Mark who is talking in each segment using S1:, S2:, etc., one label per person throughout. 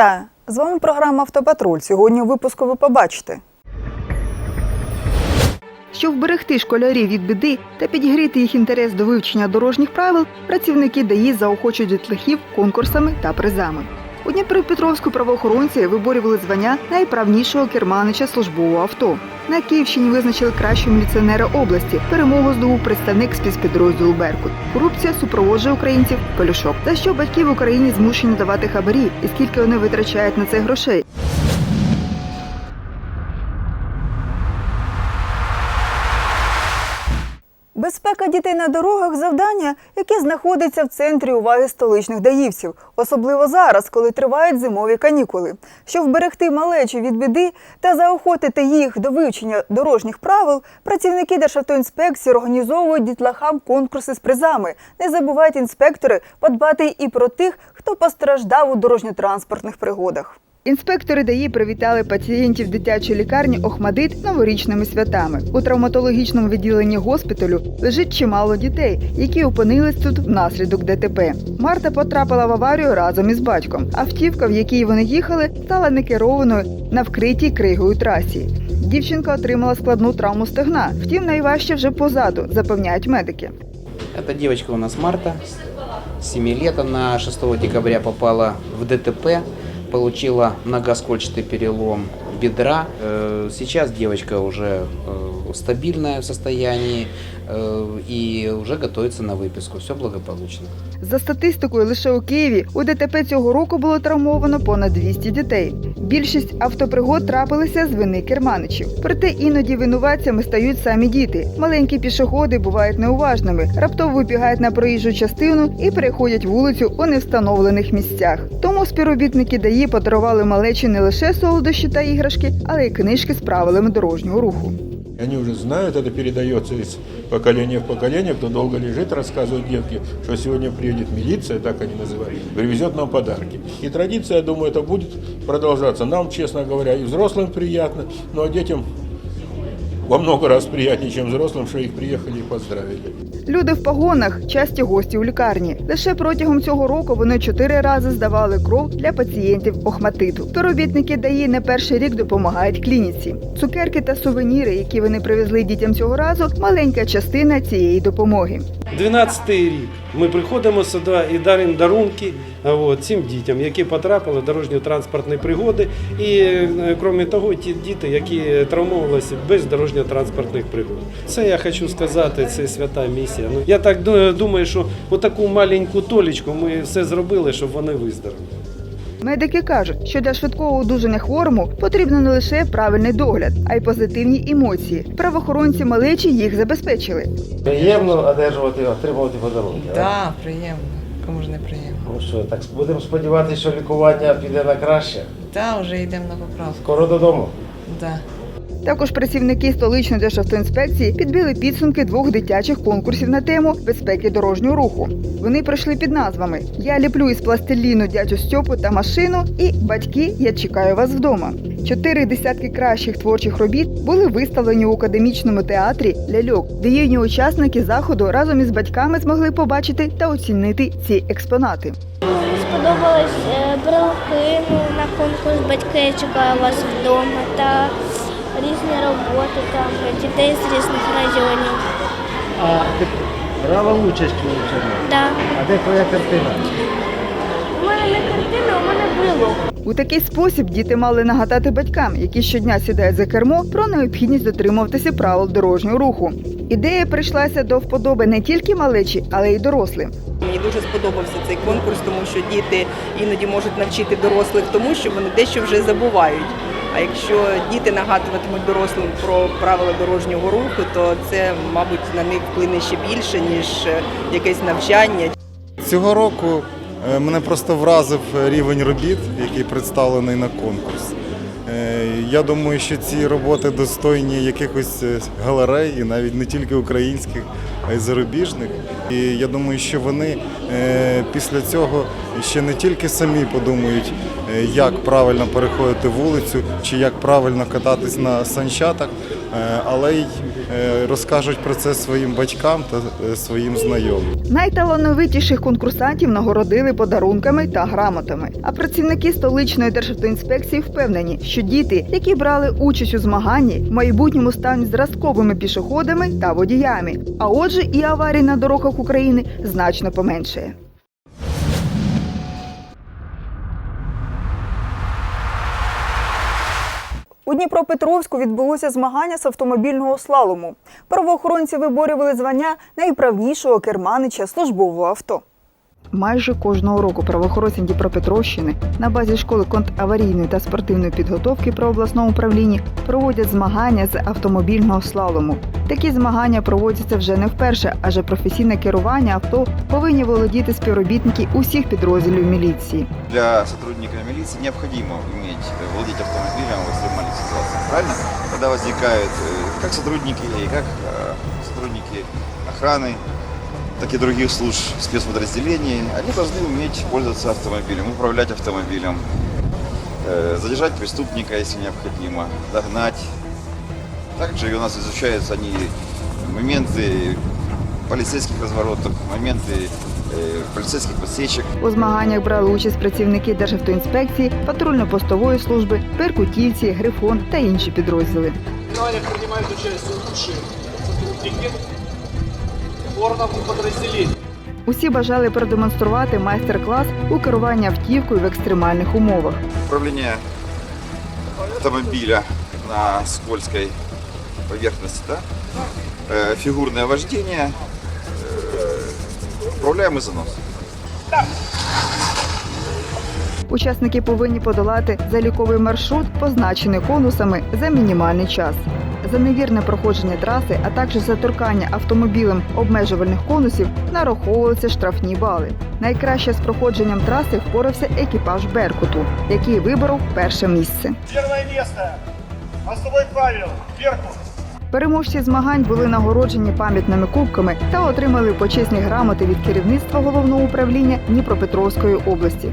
S1: Вітаю! З вами програма Автопатруль. Сьогодні у випуску ви побачите. Щоб вберегти школярів від біди та підігріти їх інтерес до вивчення дорожніх правил, працівники ДАІ заохочують дітлахів конкурсами та призами. У Дніпропетровську правоохоронці виборювали звання найправнішого керманича службового авто. На Київщині визначили кращого міліціонера області. Перемогу здобув представник спецпідрозділу Беркут. Корупція супроводжує українців Полюшок. За що батьки в Україні змушені давати хабарі, і скільки вони витрачають на це грошей? Безпека дітей на дорогах завдання, яке знаходиться в центрі уваги столичних даївців, особливо зараз, коли тривають зимові канікули. Щоб вберегти малечі від біди та заохотити їх до вивчення дорожніх правил, працівники Державтоінспекції організовують дітлахам конкурси з призами. Не забувайте інспектори подбати і про тих, хто постраждав у дорожньо-транспортних пригодах. Інспектори ДАІ привітали пацієнтів дитячої лікарні Охмадит новорічними святами. У травматологічному відділенні госпіталю лежить чимало дітей, які опинились тут внаслідок ДТП. Марта потрапила в аварію разом із батьком. Автівка, в якій вони їхали, стала некерованою на вкритій кригою трасі. Дівчинка отримала складну травму стегна. Втім, найважче вже позаду, запевняють медики.
S2: Эта девочка у нас Марта, 7 лет, она 6 декабря попала в ДТП, получила многоскольчатый перелом бедра. Э, Сейчас девочка уже э, стабильная в состоянии э, и уже готовится на выписку. Все благополучно.
S1: За статистикою, лише у Києві у ДТП цього року було травмовано понад 200 дітей. Більшість автопригод трапилися з вини керманичів. Проте іноді винуватцями стають самі діти. Маленькі пішоходи бувають неуважними, раптово вибігають на проїжджу частину і переходять вулицю у невстановлених місцях. Тому співробітники ДАІ подарували малечі не лише солодощі та іграшки, але й книжки з правилами дорожнього руху.
S3: Они уже знают, это передается из поколения в поколение. Кто долго лежит, рассказывают детки, что сегодня приедет милиция, так они называют, привезет нам подарки. И традиция, я думаю, это будет продолжаться. Нам, честно говоря, и взрослым приятно, ну а детям во много раз приятнее, чем взрослым, что их приехали и поздравили.
S1: Люди в погонах часті гості у лікарні. Лише протягом цього року вони чотири рази здавали кров для пацієнтів охматиту. Співробітники ДАІ не перший рік допомагають клініці. Цукерки та сувеніри, які вони привезли дітям цього разу, маленька частина цієї допомоги.
S4: 12-й рік ми приходимо сюди і даримо дарунки цим дітям, які потрапили в дорожньо-транспортні пригоди. І е, крім того, ті діти, які травмувалися без дорожньо-транспортних пригод. Це я хочу сказати, це свята місія. Ну, я так думаю, що отаку маленьку толічку ми все зробили, щоб вони виздоровіли.
S1: Медики кажуть, що для швидкого одужання хворому потрібно не лише правильний догляд, а й позитивні емоції. Правоохоронці малечі їх забезпечили.
S5: Приємно одержувати, отримувати подарунки.
S6: Так, приємно. Кому ж не приємно?
S5: Ну що, так будемо сподіватися, що лікування піде на краще.
S6: Так, вже йдемо на поправку.
S5: Скоро додому.
S6: Да.
S1: Також працівники столичної державтоінспекції підбили підсумки двох дитячих конкурсів на тему безпеки дорожнього руху. Вони пройшли під назвами Я ліплю із пластиліну дядю Стьопу та машину і Батьки, я чекаю вас вдома. Чотири десятки кращих творчих робіт були виставлені у академічному театрі Ляльок, де юні учасники заходу разом із батьками змогли побачити та оцінити ці експонати.
S7: Сподобались е, брелки на конкурс Батьки я чекаю вас вдома та різні роботи там для дітей з різних районів.
S5: А ти брала участь у цьому?
S7: Да.
S5: А де твоя картина?
S7: У мене не картина, у мене брелок.
S1: У такий спосіб діти мали нагадати батькам, які щодня сідають за кермо, про необхідність дотримуватися правил дорожнього руху. Ідея прийшлася до вподоби не тільки малечі, але й дорослим.
S8: Мені дуже сподобався цей конкурс, тому що діти іноді можуть навчити дорослих тому, що вони дещо вже забувають. А якщо діти нагадуватимуть дорослим про правила дорожнього руху, то це, мабуть, на них вплине ще більше, ніж е, якесь навчання.
S9: Цього року е, мене просто вразив рівень робіт, який представлений на конкурс. Е, Я думаю, що ці роботи достойні якихось галерей, і навіть не тільки українських, а й зарубіжних. І я думаю, що вони після цього ще не тільки самі подумають, е, як правильно переходити вулицю чи як правильно кататись на санчатах, е, але й е, розкажуть про це своїм батькам та своїм знайомим.
S1: Найталановитіших конкурсантів нагородили подарунками та грамотами. А працівники столичної державтоінспекції впевнені, що діти, які брали участь у змаганні, в майбутньому стануть зразковими пішоходами та водіями. А отже, і аварій на дорогах України значно поменшає. Дніпропетровську відбулося змагання з автомобільного слалому. Правоохоронці виборювали звання найправнішого керманича службового авто. Майже кожного року правоохоронці Дніпропетровщини на базі школи контаварійної та спортивної підготовки при обласному управлінні проводять змагання з автомобільного слалому. Такі змагання проводяться вже не вперше, адже професійне керування авто повинні володіти співробітники усіх підрозділів міліції.
S10: Для сотрудника милиции необходимо иметь, э, владеть автомобилем в экстремальных ситуациях, правильно? Когда возникают э, как сотрудники, и как э, сотрудники охраны, так и других служб спецподразделений, они должны уметь пользоваться автомобилем, управлять автомобилем, э, задержать преступника, если необходимо, догнать. Также у нас изучаются они моменты полицейских разворотов, моменты э, полицейских подсечек.
S1: У змаганнях брали участь працівники Державтоінспекції, патрульно-постової служби, перкутівці, грифон та інші підрозділи.
S11: соревнованиях принимают участие лучшие сотрудники органов и подразделений.
S1: Усі бажали продемонструвати майстер-клас у керуванні автівкою в екстремальних умовах.
S10: Управление автомобиля на скользкой поверхности, да? Э, фигурное вождение, э, управляемый занос.
S1: Учасники повинні подолати заліковий маршрут, позначений конусами за мінімальний час. За невірне проходження траси, а також за торкання автомобілем обмежувальних конусів нараховувалися штрафні бали. Найкраще з проходженням траси впорався екіпаж Беркуту, який виборов перше місце.
S11: Первое место. Особой Павел. Беркут.
S1: Переможці змагань були нагороджені пам'ятними кубками та отримали почесні грамоти від керівництва головного управління Дніпропетровської області.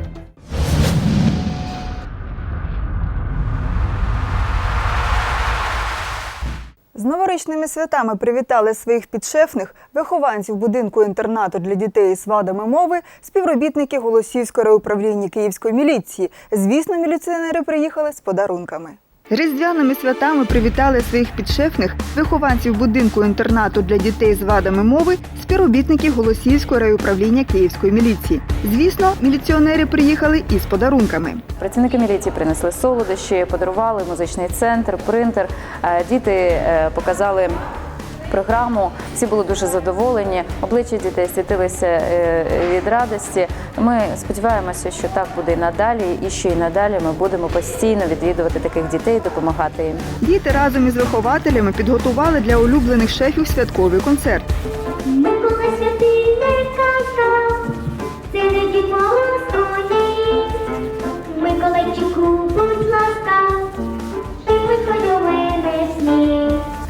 S1: З новорічними святами привітали своїх підшефних вихованців будинку інтернату для дітей з вадами мови, співробітники Голосівського райуправління Київської міліції. Звісно, міліціонери приїхали з подарунками. Різдвяними святами привітали своїх підшефних вихованців будинку інтернату для дітей з вадами мови, співробітники Голосіївського райуправління Київської міліції. Звісно, міліціонери приїхали із подарунками.
S12: Працівники міліції принесли солодощі, подарували музичний центр, принтер. Е, Діти е, показали програму. Всі були дуже задоволені. Обличчя дітей світилися е, від радості. Ми сподіваємося, що так буде і надалі, і що і надалі ми будемо постійно відвідувати таких дітей, допомагати їм.
S1: Діти разом із вихователями підготували для улюблених шефів святковий концерт.
S7: Миколайчику, будь ласка,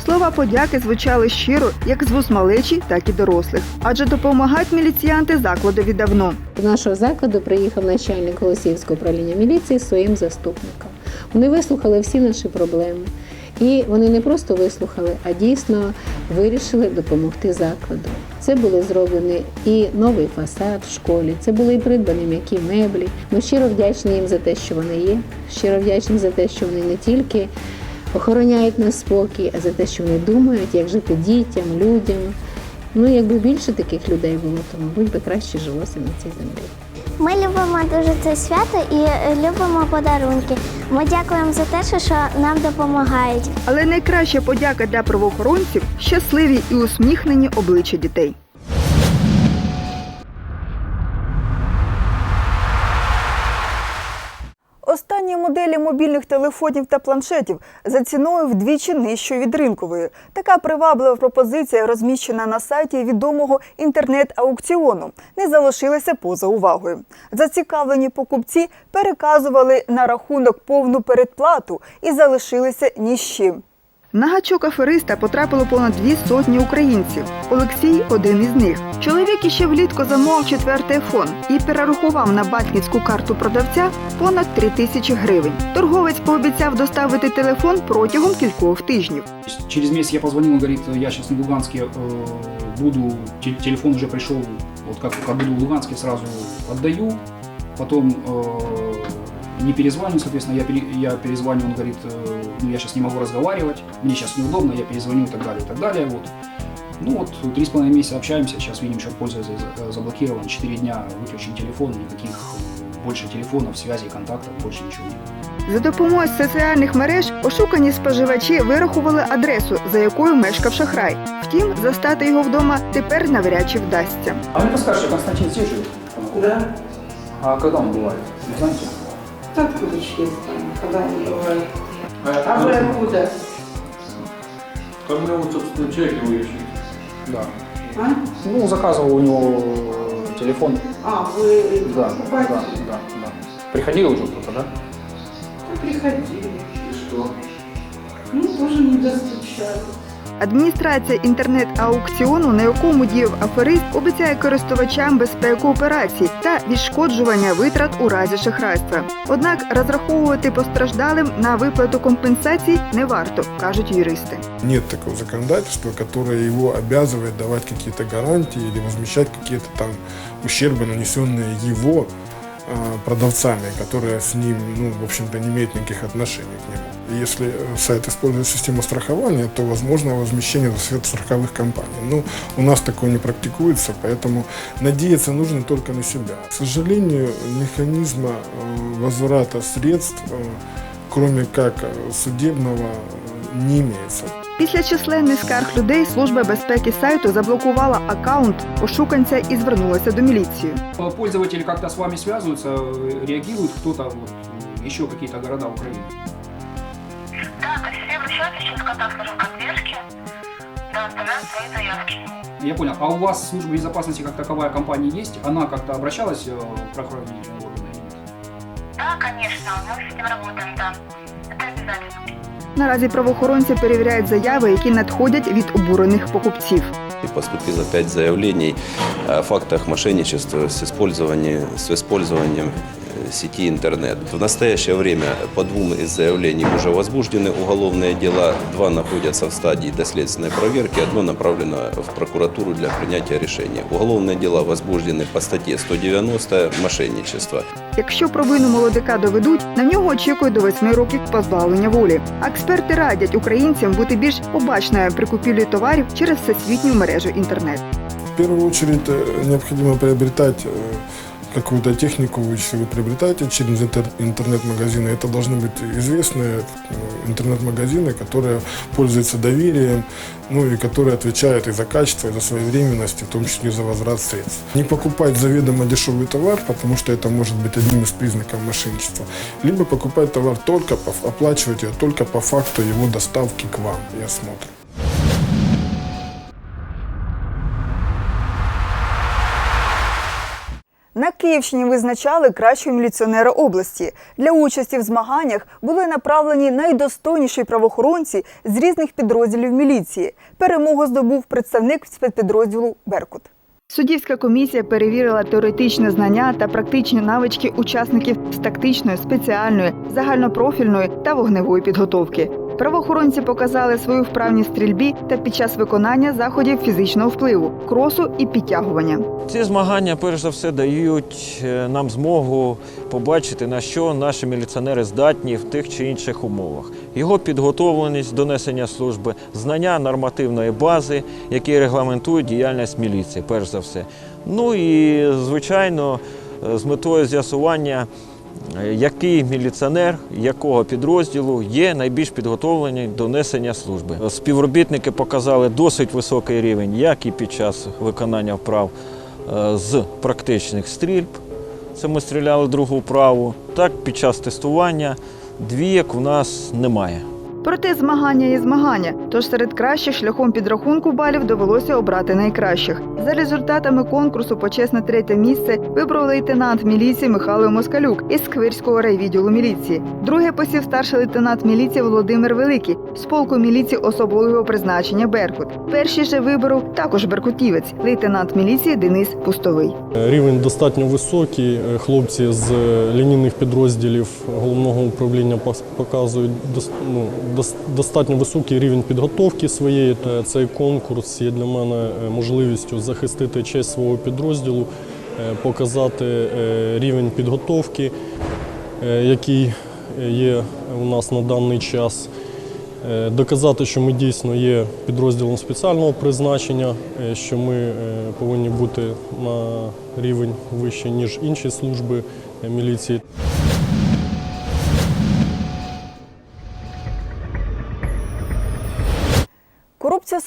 S1: Слова подяки звучали щиро як з вуст малечі, так і дорослих. Адже допомагають міліціянти закладові давно.
S13: До нашого закладу приїхав начальник Голосіївського управління міліції своїм заступником. Вони вислухали всі наші проблеми. І вони не просто вислухали, а дійсно вирішили допомогти закладу. Це були зроблені і новий фасад в школі, це були і придбані м'які меблі. Ми щиро вдячні їм за те, що вони є. Щиро вдячні за те, що вони не тільки охороняють нас спокій, а за те, що вони думають, як жити дітям, людям. Ну, якби більше таких людей було, то мабуть би краще жилося на цій землі.
S7: Ми любимо дуже це свято і любимо подарунки. Ми дякуємо за те, що нам допомагають.
S1: Але найкраща подяка для правоохоронців щасливі і усміхнені обличчя дітей. Останні моделі мобільних телефонів та планшетів за ціною вдвічі нижчою від ринкової. Така приваблива пропозиція, розміщена на сайті відомого інтернет-аукціону, не залишилася поза увагою. Зацікавлені покупці переказували на рахунок повну передплату і залишилися ні з чим. На гачок афериста потрапило понад дві сотні українців. Олексій один із них. Чоловік іще влітку замовив четвертий айфон і перерахував на батьківську карту продавця понад три тисячі гривень. Торговець пообіцяв доставити телефон протягом кількох тижнів.
S14: Через месяц я позвонил, он говорит, я сейчас на Луганске э, буду, те- телефон уже пришел, вот как, как буду в Луганске, сразу отдаю, потом э, не перезвоню, соответственно, я, пере- я перезвоню, он говорит, э, ну я сейчас не могу разговаривать, мне сейчас неудобно, я перезвоню и так далее, и так далее, вот. Ну вот, три с половиной месяца общаемся, сейчас видим, счет пользователя за- заблокирован, четыре дня выключен телефон, никаких э, больше телефонов, связей, контактов, больше ничего нет.
S1: За допомогою соціальних мереж ошукані споживачі вирахували адресу, за якою мешкав шахрай. Втім, застати його вдома тепер навряд чи вдасться.
S14: А вы подскажете, Константин здесь живет?
S6: Да.
S14: А когда он бывает? Не знаете?
S6: Откуда ж я знаю, когда они бывают? А вы откуда?
S3: Там у него, собственно, его ищет.
S14: Да.
S6: А?
S14: Ну, заказывал у него телефон.
S6: А, вы
S14: Да, да, да, да. Приходил уже кто-то, да?
S6: Ну, приходили.
S3: И что?
S6: Ну, тоже не достучали.
S1: Адміністрація інтернет-аукціону, на якому діяв аферист, обіцяє користувачам безпеку операцій та відшкоджування витрат у разі шахрайства. Однак розраховувати постраждалим на виплату компенсацій не варто, кажуть юристи.
S15: Нет такого законодательства, которое его обязывает давать какие-то гарантии или возмещать какие-то там ущербы, нанесенные его а, продавцами, которые с ним, ну, в общем-то, не имеют никаких отношений к нему. Если э, сайт использует систему страхования, то возможно возмещение за счет страховых компаний. Ну, у нас такое не практикуется, поэтому надеяться нужно только на себя. К сожалению, механизма э, возврата средств, э, кроме как э, судебного, э, не имеется.
S1: Після численних скарг людей служба безпеки сайту заблокувала акаунт ошуканця і звернулася до міліції.
S14: А Пользователи как-то с вами связываются, э, реагируют кто-то, вот, еще какие-то города Украины.
S7: Так, а себе обращаются через контакт службы поддержки, да, оставляют свои заявки.
S14: Я понял. А у вас служба безопасности как таковая компания есть? Она как-то обращалась э, к правоохранительным органам или нет?
S7: Да, конечно, мы с этим работаем, да. Это обязательно.
S1: Наразі правоохоронці перевіряють заяви, які надходять від обурених покупців.
S16: Поступило пять заявлень о фактах мошенничества использованием э, сети интернет. В настоящее время по двум из заявлений уже возбуждены уголовные дела, два находятся в стадии доследственной проверки, одно направлено в прокуратуру для принятия решения. Уголовные дела возбуждены по статье 190 «Мошенничество».
S1: Якщо провину молодика доведуть, на нього очікує до восьми років позбавлення волі. А Експерти радять українцям бути більш обачними при купівлі товарів через всесвітню мережу інтернет.
S15: В первую очередь э, необходимо приобретать э, какую-то технику, если вы приобретаете через интер- интернет-магазины, это должны быть известные э, интернет-магазины, которые пользуются доверием, ну и которые отвечают и за качество, и за своевременность, и в том числе за возврат средств. Не покупать заведомо дешевый товар, потому что это может быть одним из признаков мошенничества. Либо покупать товар только, по, оплачивать ее только по факту его доставки к вам и осмотра.
S1: На Київщині визначали кращого міліціонера області. Для участі в змаганнях були направлені найдостойніші правоохоронці з різних підрозділів міліції. Перемогу здобув представник спецпідрозділу Беркут. Суддівська комісія перевірила теоретичні знання та практичні навички учасників з тактичної, спеціальної, загальнопрофільної та вогневої підготовки. Правоохоронці показали свою вправність стрільбі та під час виконання заходів фізичного впливу, кросу і підтягування.
S17: Ці змагання, перш за все, дають е, нам змогу побачити, на що наші міліціонери здатні в тих чи інших умовах. Його підготовленість до несення служби, знання нормативної бази, які регламентують діяльність міліції, перш за все. Ну і, звичайно, е, з метою з'ясування, який міліціонер якого підрозділу є найбільш підготовлений до несення служби. Співробітники показали досить високий рівень, як і під час виконання вправ е, з практичних стрільб. Це ми стріляли другу вправу. Так, під час тестування двієк у нас немає.
S1: Проте змагання є змагання, тож серед кращих шляхом підрахунку балів довелося обрати найкращих. За результатами конкурсу почесне третє місце вибрав лейтенант міліції Михайло Москалюк із Сквирського райвідділу міліції. Друге посів старший лейтенант міліції Володимир Великий з полку міліції особливого призначення Беркут. Перший же виборов також беркутівець, лейтенант міліції Денис Пустовий.
S18: Рівень достатньо високий. Хлопці з лінійних підрозділів головного управління показують ну, достатньо високий рівень підготовки своєї. Та Цей конкурс є для мене е, можливістю захистити честь свого підрозділу, е, показати е, рівень підготовки, е, який є у нас на даний час. Е, Доказати, що ми дійсно є підрозділом спеціального призначення, е, що ми е, повинні бути на рівень вище, ніж інші служби е, міліції.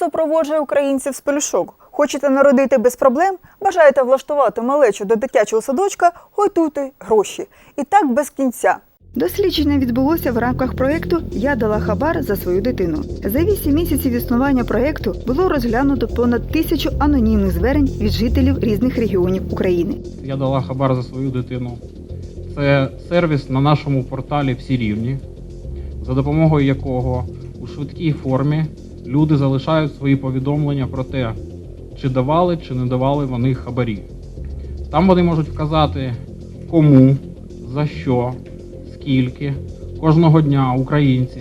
S1: Супроводжує українців з пелюшок. Хочете народити без проблем? Бажаєте влаштувати малечу до дитячого садочка? Готуйте гроші. І так без кінця. Дослідження відбулося в рамках проєкту Я дала хабар за свою дитину. За вісім місяців існування проєкту було розглянуто понад тисячу анонімних звернень від жителів різних регіонів України.
S19: Я дала хабар за свою дитину. Це сервіс на нашому порталі Всі рівні, за допомогою якого у швидкій формі люди залишають свої повідомлення про те, чи давали, чи не давали вони хабарі. Там вони можуть вказати, кому, за що, скільки. Кожного дня українці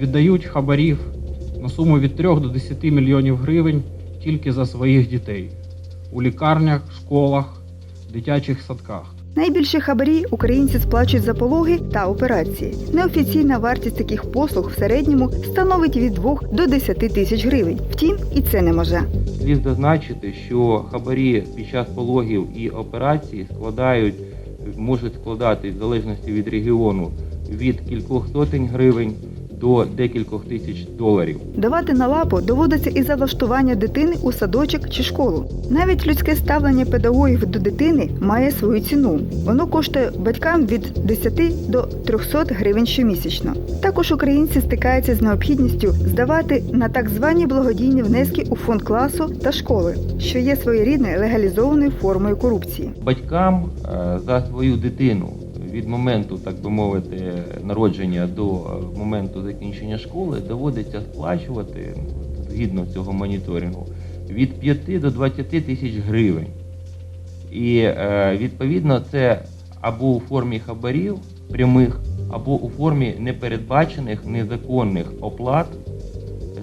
S19: віддають хабарів на суму від 3 до 10 мільйонів гривень тільки за своїх дітей у лікарнях, школах, дитячих садках.
S1: Найбільші хабарі українці сплачують за пологи та операції. Неофіційна вартість таких послуг в середньому становить від 2 до 10 тисяч гривень. Втім, і це не може.
S20: Слід зазначити, що хабарі під час пологів і операцій складають, можуть складати в залежності від регіону від кількох сотень гривень до декількох тисяч доларів.
S1: Давати на лапу доводиться і за влаштування дитини у садочок чи школу. Навіть людське ставлення педагогів до дитини має свою ціну. Воно коштує батькам від 10 до 300 гривень щомісячно. Також українці стикаються з необхідністю здавати на так звані благодійні внески у фонд класу та школи, що є своєрідною легалізованою формою корупції.
S20: Батькам е, за свою дитину від моменту, так би мовити, народження до е, моменту закінчення школи доводиться сплачувати згідно цього моніторингу від 5 до 20 тисяч гривень. І е, відповідно це або у формі хабарів прямих, або у формі непередбачених незаконних оплат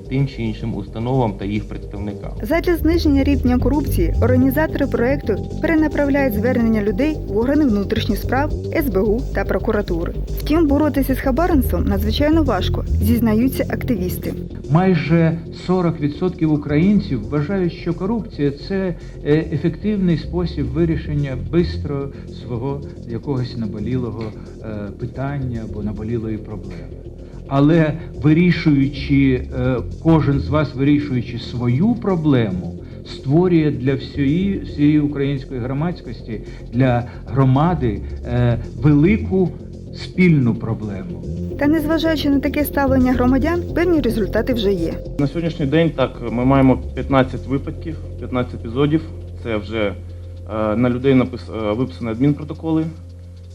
S20: тим чи іншим установам та їх представникам.
S1: Задля зниження рівня корупції організатори проекту перенаправляють звернення людей в органи внутрішніх справ, СБУ та прокуратури. Втім, боротися з хабарництвом надзвичайно важко, зізнаються активісти.
S21: Майже 40% українців вважають, що корупція це е, ефективний спосіб вирішення бистро свого якогось наболілого е, питання або наболілої проблеми. Але вирішуючи, е, кожен з вас вирішуючи свою проблему, створює для всієї, всієї української громадськості, для громади е, велику спільну проблему.
S1: Та незважаючи на таке ставлення громадян, певні результати вже є.
S22: На сьогоднішній день так ми маємо 15 випадків, 15 епізодів. Це вже е, на людей напис, виписані адмінпротоколи,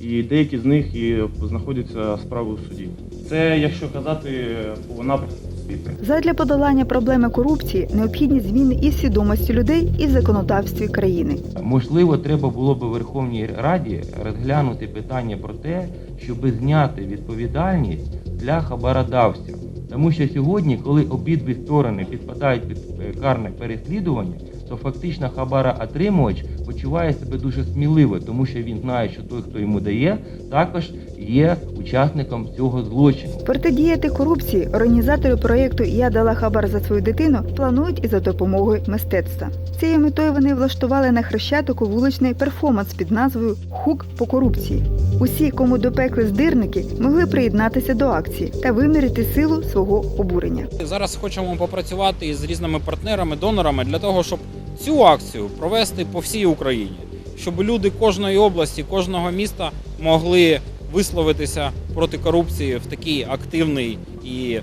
S22: і деякі з них і знаходяться справи у суді. Це якщо казати по напрямку освіти.
S1: Задля подолання проблеми корупції необхідні зміни і в свідомості людей, і в законодавстві країни.
S20: Можливо, треба було би Верховній Раді розглянути питання про те, щоб зняти відповідальність для хабародавців. Тому що сьогодні, коли обидві сторони підпадають під е, карне переслідування, то фактично хабароотримувач почуває себе дуже сміливо, тому що він знає, що той, хто йому дає, також є учасником цього злочину.
S1: Протидіяти корупції організатори проєкту Я дала хабар за свою дитину планують і за допомогою мистецтва. Цією метою вони влаштували на хрещатику вуличний перформанс під назвою Хук по корупції. Усі, кому допекли здирники, могли приєднатися до акції та виміряти силу свого обурення.
S23: Зараз хочемо попрацювати із різними партнерами, донорами для того, щоб цю акцію провести по всій Україні, щоб люди кожної області, кожного міста могли
S19: висловитися проти корупції в такий активний і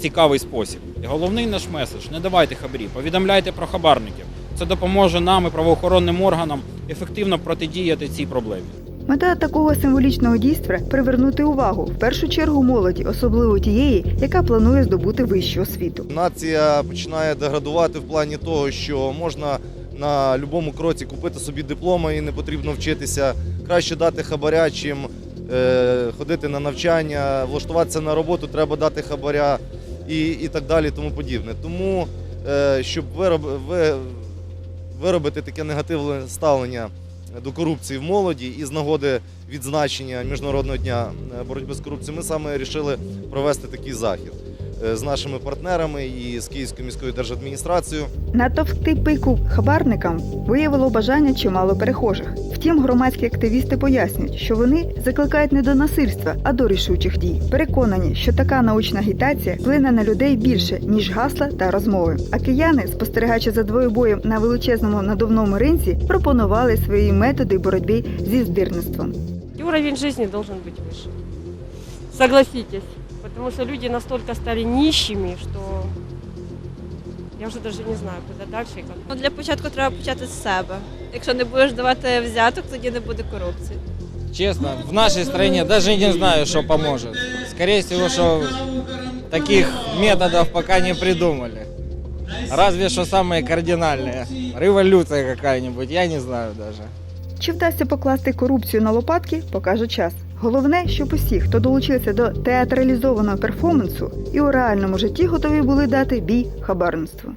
S19: цікавий спосіб. І головний наш меседж: не давайте хабарі, повідомляйте про хабарників. Це допоможе нам і правоохоронним органам ефективно протидіяти цій проблемі.
S1: Мета такого символічного дійства привернути увагу в першу чергу молоді, особливо тієї, яка планує здобути вищу освіту.
S24: Нація починає деградувати в плані того, що можна на будь-якому кроці купити собі диплома і не потрібно вчитися. Краще дати хабаря, чим е, ходити на навчання, влаштуватися на роботу, треба дати хабаря і, і так далі, тому подібне. Тому, е, щоб вироб, ви, виробити таке негативне ставлення до корупції в молоді і з нагоди відзначення Міжнародного дня е, боротьби з корупцією, ми саме вирішили провести такий захід з нашими партнерами і з Київською міською держадміністрацією.
S1: Натовпти пику хабарникам виявило бажання чимало перехожих. Втім, громадські активісти пояснюють, що вони закликають не до насильства, а до рішучих дій. Переконані, що така научна агітація вплине на людей більше ніж гасла та розмови. А кияни, спостерігаючи за двоєбоєм на величезному надувному ринці, пропонували свої методи боротьби зі здирництвом.
S25: И уровень жизни должен быть выше. Согласитесь. Потому что люди настолько стали нищими, что я вже навіть не знаю, куди далі і як.
S23: Ну, для початку треба почати з себе. Якщо не будеш давати взяток, тоді не буде корупції.
S19: Честно, в нашей стране даже не знаю, что поможет. Скорее всего, что таких методов пока не придумали. Разве что самые кардинальные. Революция какая-нибудь, я не знаю даже.
S1: Чи вдасться покласти корупцію на лопатки, покаже час. Головне, щоб усі, хто долучився до театралізованого перформансу, і у реальному житті готові були дати бій хабарництву.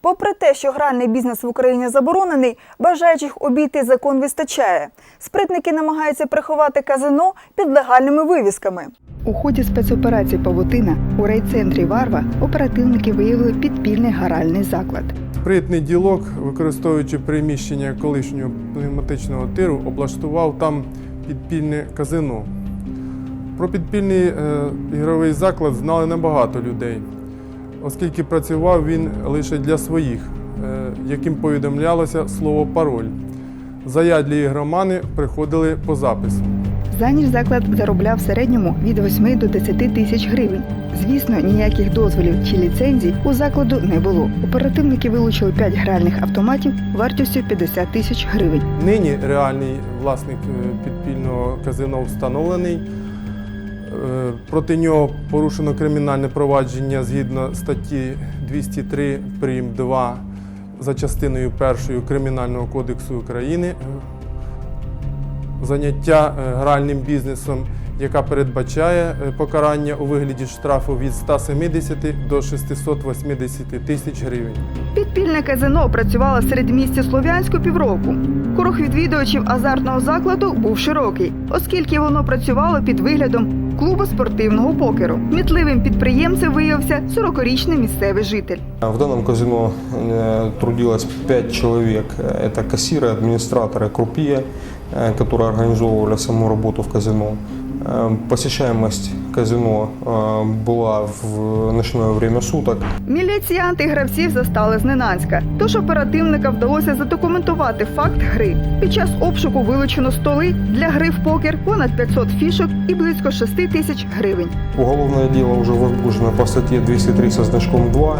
S1: Попри те, що гральний бізнес в Україні заборонений, бажаючих обійти закон вистачає. Спритники намагаються приховати казино під легальними вивісками. У ході спецоперації Павутина у райцентрі Варва оперативники виявили підпільний гральний заклад.
S26: Спритний ділок, використовуючи приміщення колишнього пневматичного тиру, облаштував там підпільне казино. Про підпільний е, ігровий заклад знали небагато людей, оскільки працював він лише для своїх, е, яким повідомлялося слово пароль. Заядлі ігромани приходили по запису.
S1: За ніч заклад заробляв в середньому від 8 до 10 тисяч гривень. Звісно, ніяких дозволів чи ліцензій у закладу не було. Оперативники вилучили 5 гральних автоматів вартістю 50 тисяч гривень.
S26: Нині реальний власник е, підпільного казино встановлений. Е, Проти нього порушено кримінальне провадження згідно статті 203 прим. 2 за частиною 1 Кримінального кодексу України Е, Заняття е, гральним бізнесом, яка передбачає е, покарання у вигляді штрафу від 170 до 680 тисяч гривень.
S1: Підпільне казино працювало в середмісті Слов'янську півроку. Круг відвідувачів азартного закладу був широкий, оскільки воно працювало під виглядом клубу спортивного покеру. Мітливим підприємцем виявився 40-річний місцевий житель.
S27: В данном казино э, трудилось 5 человек. Это кассиры, администраторы, крупье, э, которые организовывали саму работу в казино. Э, Посещаемость казино э, была в ночное время суток.
S1: Міліціянти гравців застали зненацька, тож оперативникам вдалося задокументувати факт гри. Під час обшуку вилучено столи для гри в покер, понад 500 фішок і близько 6 тисяч гривень.
S27: Уголовное дело уже возбуждено по статье 203 со значком 2.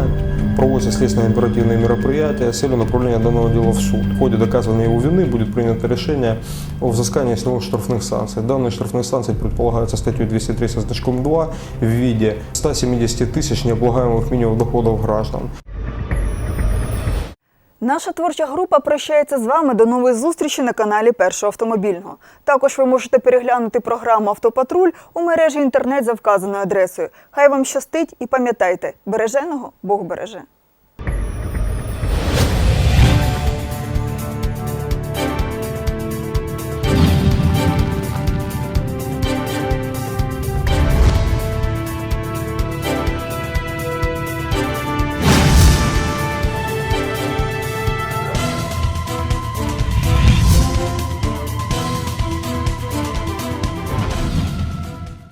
S27: Проводятся следственные оперативные мероприятия с целью направления данного дела в суд. В ходе доказывания его вины будет принято решение о взыскании с него штрафных санкций. Данные штрафные санкции предполагаются статьей 203 со значком 2 в виде 170 тысяч необлагаемых минимумов доходов граждан.
S1: Наша творча група прощається з вами до нової зустрічі на каналі Першого автомобільного. Також ви можете переглянути програму Автопатруль у мережі інтернет за вказаною адресою. Хай вам щастить і пам'ятайте, береженого Бог береже.